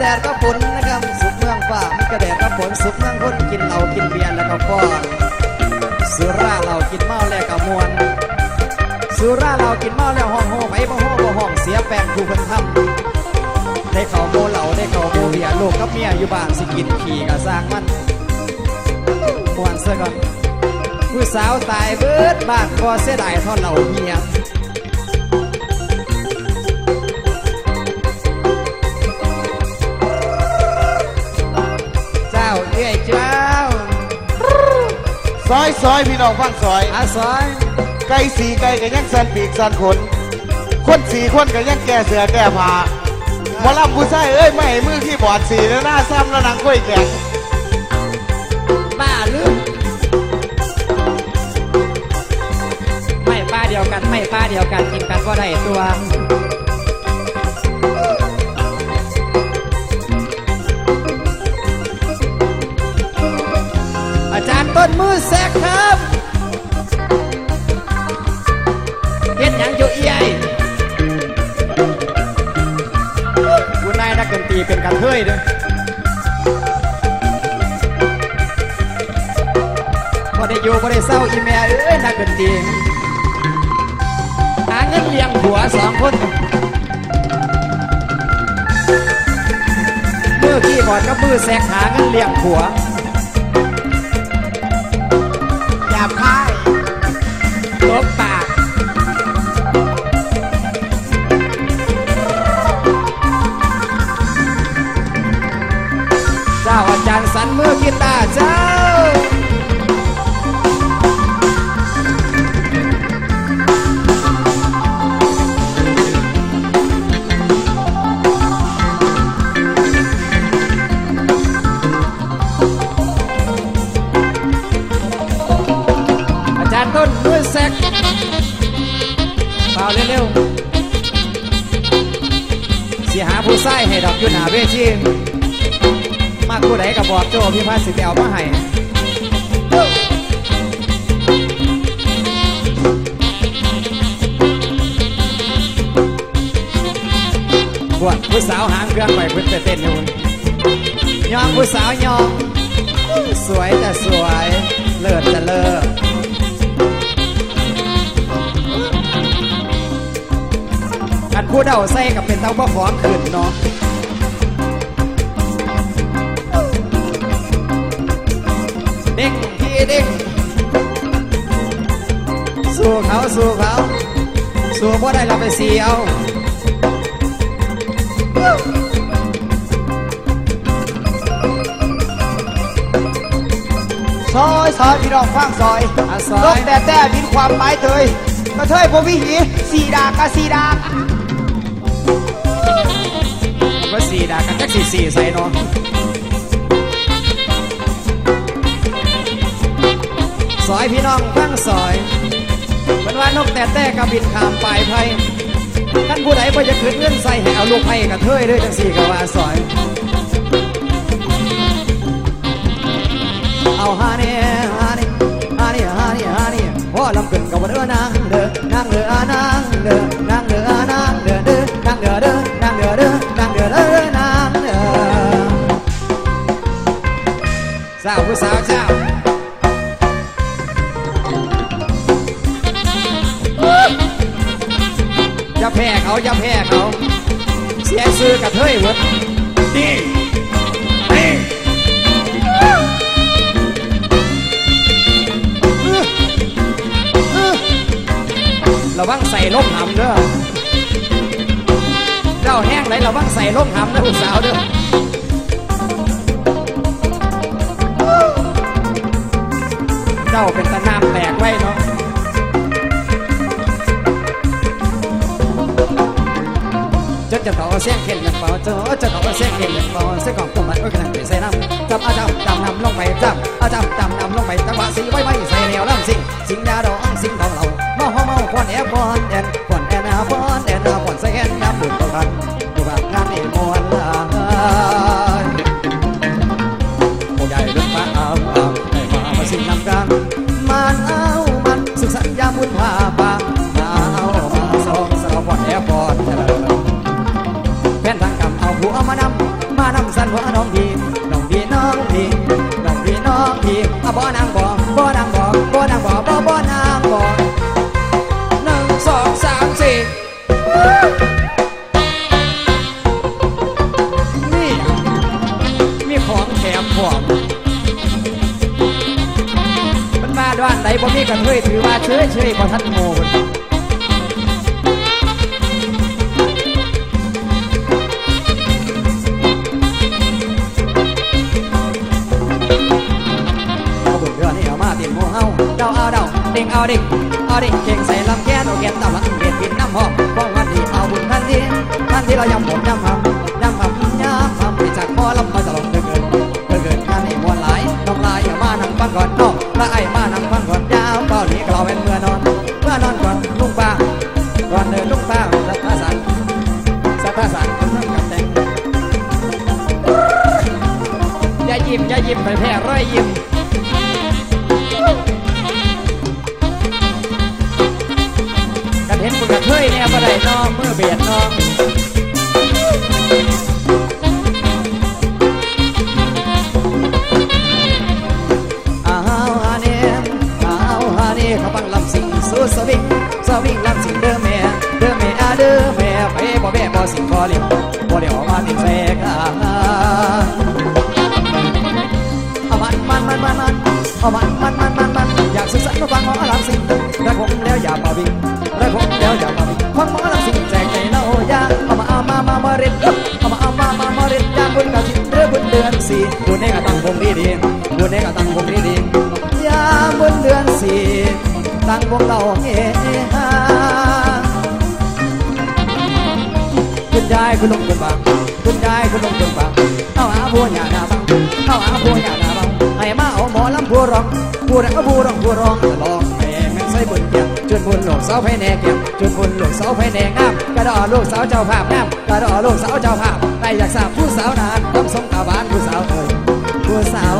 ฟ้ามีแดดกับฝนนะครับสุขเมืองฟ้ามีแต่แดดกับฝนสุขเมืองคนกินเหล้ากินเบียร์แล้วก็ฟ้อนสุราเหล้ากินเมาแล้วก็มวนสุราเหล้ากินเมาแล้วห้องโหไปบ่ห้องบ่ห้องเสียแป้งผู้เพิ่นทำได้เขาโมเหล้าได้เขาโมเบียร์ลูกกับเมียอยู่บ้านสิกินขี่ก็สร้างมันมวนซะก่อนผู้สาวตายเบิดบ้านก็เสียดายท่าเหล้าเมีย เจ้าเอ้ยเจ้าซอยซอยพี่น้องฟังซอย อาซอยไก่สีไก่ก็ยังสันปีกสันขน คนสีคนก็ยังแก่เสือแก่ผ้าหมอลำผู้ชายเอ้ยไม่ให้มือที่บอดสีแล้วหน้าซ้ำแล้วนางกล้วยแข็งป้าลืมไม่ป้าเดียวกันไม่ป้าเดียวกันกินกันก็ได้ตัว มือแซกครับเฮ็ดหยังอยู่เอียยคุณนายนักดนตรีเป็นกันเทยเด้อพอได้อยู่พอได้เศร้าอีเมียเอ้ยนักดนตรีหาเงินเลี้ยงผัวสองคนมือขี้บอดกับมือแสกหาเงินเลี้ยงผัว ต้นแซกเปล่าเร็วๆสิหาผู้ใส่ให้ดอกอยู่หน้าเวทีมากผู้ใดก็บบอกโจพี่พาสิไปเอามาให้บวชผู้สาวหางเครื่องไปเพิ่นไปเต้นอยู่ยองผู้สาวยอง สวยแต่สวย เลิศจะเลิศ กันพูดเอาใส่กับเป็นเต้าบ่ฟ้องขึ้นเนาะเด้งพี่เด้งสู้เขาสู้เขาสู้บ่ได้เราไปเสียวซอยซอยพี่น้องฟังซอยอาซอนกแต่แต่บินความหมายเตยกระเทยผมวิหีสีดากะสีดาก ว่าสี่ดากันจักสี่สี่ใส่เนาะซอยพี่น้องฟังซอยเป็นว่านกแต่แต่กับบินขามปลายไพ่ท่านผู้ใดบ่จะขึ้นเงื่อนใส่ให้เอาลูกไผ่กับเทยด้วยจังสี่ก็ว่าซอย เอาฮานี่ฮานี่ฮานี่ฮานี่ฮานี่พ่อลำขึ้นกับว่าเอนางเด้อนางเด้ออานางเด้อนางเด้อ แพ้เขาอย่าแพ้เขา เสียซื้อกับเทยเวิร์ดนี่นี่ระวังใส่ล่มหำเด้อเจ้าแห้งไหลระวังใส่ล่มหำนะผู้สาวเด้อเจ้าเป็นตะน้ำแตกไว้เนาะ จนจะต่อเสียงเข็นอย่างเบาจอจะต่อเสียงเข็นอย่างเบาเสียงของตัวมันก็กำลังใส่น้ำจำอาจำจำนำลงไปจำอาจำจำนำลงไปจังหวะสีไว้ไว้ ด้านไหนบ่มีกันเฮ้ยถือว่าเฉยเฉยๆบ่ทันโมเพิ่นเอาบุญเรือนี่เอามาเตียนหมูเฮาเดาเอาเดาเด้งเอาเด้งเอาเด้งเข่งใส่ลำแก้นเอาแก้นตำลังเบียดบินน้ำหอมฟ้องวันดีเอาบุญทันทีทันทีเรายำผมยำห อย่ายิ้มอย่ายิ้มไปแพ้รอยยิ้มกันเห็นคุณกระเทยเนี่ยบ่ได้น้องเมื่อเบียดน้องอ้าวฮาเนมอ้าวฮาเนเขาบังลำสิงสู้สวิงสวิงลำสิงเด้อแม่เด้อแม่อาเด้อแม่ไปบ่แม่บ่สิงบ่เลี้ยว เอามันมันมันมันมันอยากสื่อสารกับฟังหมอลำสิงรักผมแล้วอย่าเป่าบิงรักผมแล้วอย่าเป่าบิงฟังหมอลำสิงแจกใจเล่ายาเอามาเอามามามาเร็ดเอามาเอามามามาเร็ดยามบุญกะทินเรือบุญเดือนสี่บุญเนกตั้งวงดีดีบุญเนกตั้งวงดีดียามบุญเดือนสี่ตั้งวงเราเฮฮาคุณยายคุณลุงคุณบังคุณยายคุณลุงคุณบังเอาหาบัวหยาหน้าบังเอาหาบัวหยา องบัวแดงก็บัวร้องบัวร้องลองแม่แม่ใส่บุญเกียงจนบุญหลวงสาวไฟแนเกียงจนบุญหลวงสาวไฟแนงามกระดอลูกสาวเจ้าภาพงามกระดอลูกสาวเจ้าภาพใครอยากสาวผู้สาวนานต้องสมกาบานผู้สาวเอ่ยผู้สาว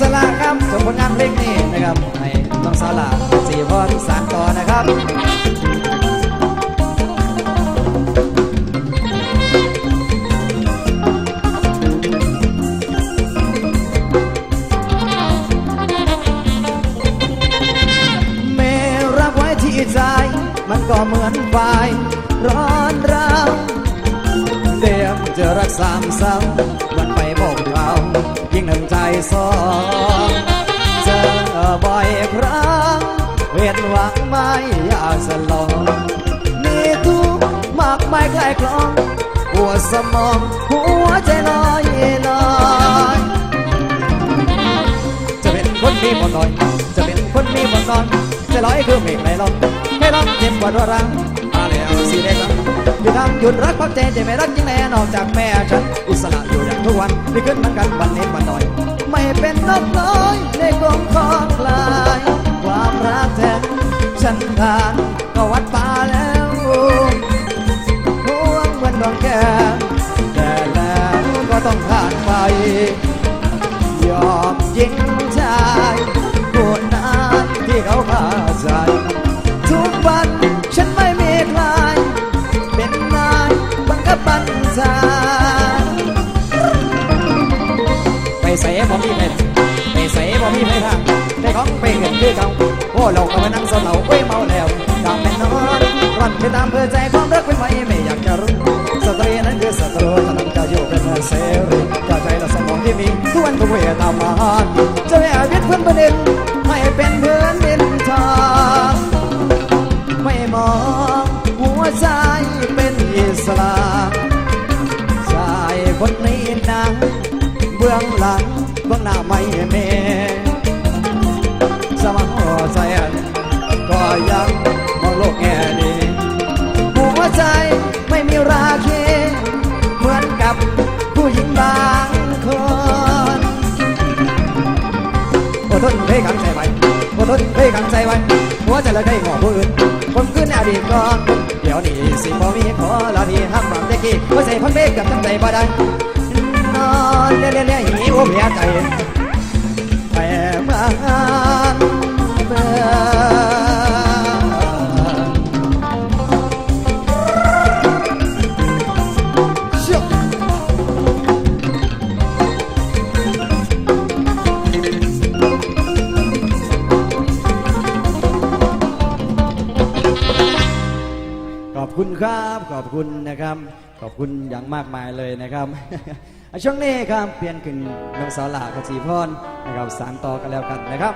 สระครับจบผลงานเพลงนี้นะครับให้น้องสาวหลาสี่พรสานต่อนะครับเมรักไว้ที่ใจมันก็เหมือนไฟร้อนราวเตรียมจะรักสามซ้ำ สองเจอบ่อยครั้ง เวียนหวังไม่อยากสลองมีทุกมากมายคลายคลองหัวสมองหัวใจลอยลอยจะเป็นคนมีบนลอย จะเป็นคนมีบนนอนจะลอยคือเมฆไหลลมให้ร้องเจ็บกว่ารัวรังมาแล้วสิเด็กหยุดทำหยุดรักพักใจจะไม่รักยิ่งแน่นอกจากแม่ฉันอิสระอยู่อย่างทุกวันที่ขึ้นเหมือนกันวันนี้วันหน่อย ไม่เป็นนกน้อยในกรงของคลายความรักแท้ฉันทานก็วัดป่าแล้วห่วงเหมือนดองแก้แต่แล้วก็ต้องผ่านไป ยอมยิง ทุกวันทุกเวลามาจะไม่อวิตเพื่อนประเด็นไม่เป็นเพื่อนดินทางไม่มองหัวใจเป็นอิสระชายคนนี้นะบื้องหลังเบื้องหน้าไม่เมสมังหัวใจก็ยัง อดทนเพขังใจไว้อดทนเพขังใจไว้หัวใจละได้หงอผู้อื่นคนขึ้นอดีตก่อนเดี๋ยวนี้สิบ่มีขอละนี่ห้ามความเด็กกี้หัวใจพังเบกกับทั้งใจบ่ได้ คุณครับ ขอบคุณนะครับ ขอบคุณอย่างมากมายเลยนะครับ ช่วงนี้ครับเปลี่ยนขึ้นน้องสาวหลากับสีพรนะครับสานต่อกันแล้วกันนะครับ